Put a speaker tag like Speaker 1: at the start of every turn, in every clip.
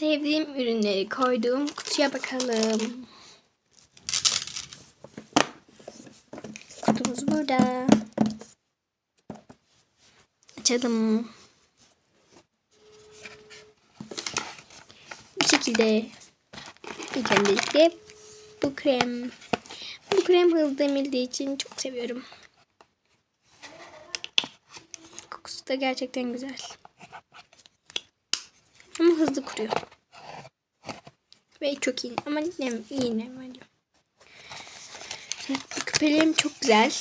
Speaker 1: sevdiğim ürünleri koyduğum kutuya bakalım. Kutumuz burada. Açalım. Bu şekilde. İlk öncelikle bu krem. Bu krem hızlı emildiği için çok seviyorum. Kokusu da gerçekten güzel. Ama hızlı kuruyor. Ve çok iyi. Ama nem ediyor. Bu küpelerim çok güzel.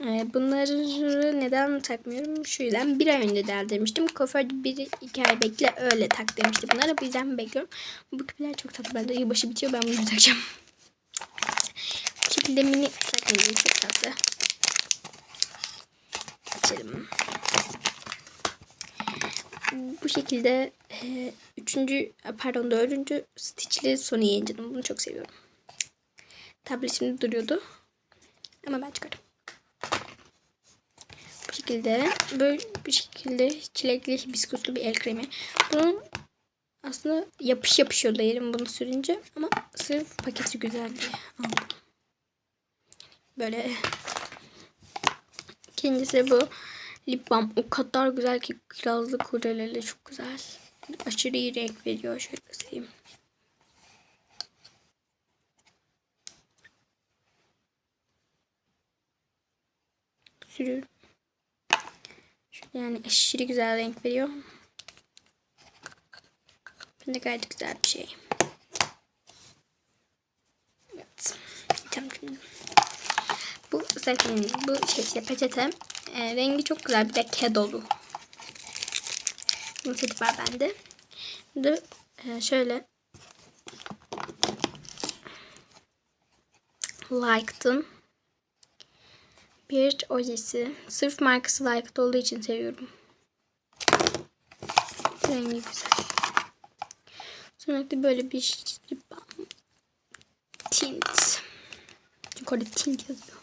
Speaker 1: Ee, Bunları neden takmıyorum? Şu yüzden bir ay önce deldirmiştim. Kuaförde bir iki ay bekle öyle tak demişti bunlara. Bu yüzden bekliyorum. Bu küpeler çok tatlı. Bende yılbaşı bitiyor. Ben bunu takacağım. Bu şekilde mini ıslak çok tatlı. Açalım. Bu şekilde e, üçüncü pardon dördüncü stitchli Sony Engine'ım. Bunu çok seviyorum. Tabletimde duruyordu. Ama ben çıkardım. Bu şekilde böyle bir şekilde çilekli hibiskuslu bir el kremi. Bunun aslında yapış yapışıyordu elim bunu sürünce ama sırf paketi güzel diye aldım. Böyle ikincisi bu lip balm o kadar güzel ki kirazlı kurdeleli çok güzel. Aşırı iyi renk veriyor. Şöyle göstereyim. Şöyle yani aşırı güzel renk veriyor. Ben de gayet güzel bir şey. Evet. Tamam. Bu zaten bu şey işte peçete. E, rengi çok güzel. Bir de kedolu. Bunun seti var bende. De e, şöyle Like'tın bir ojesi. Sırf markası Like'da olduğu için seviyorum. Rengi güzel. Sonra böyle bir lip balm. Tint. Çünkü orada tint yazıyor.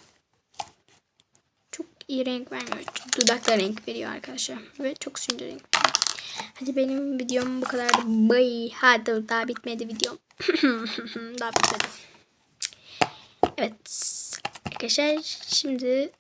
Speaker 1: İyi renk vermiyor. Dudakta renk veriyor arkadaşlar. Ve çok sünce renk. Hadi benim videom bu kadar. Bye. Hadi daha bitmedi videom. daha bitmedi. Evet. Arkadaşlar şimdi.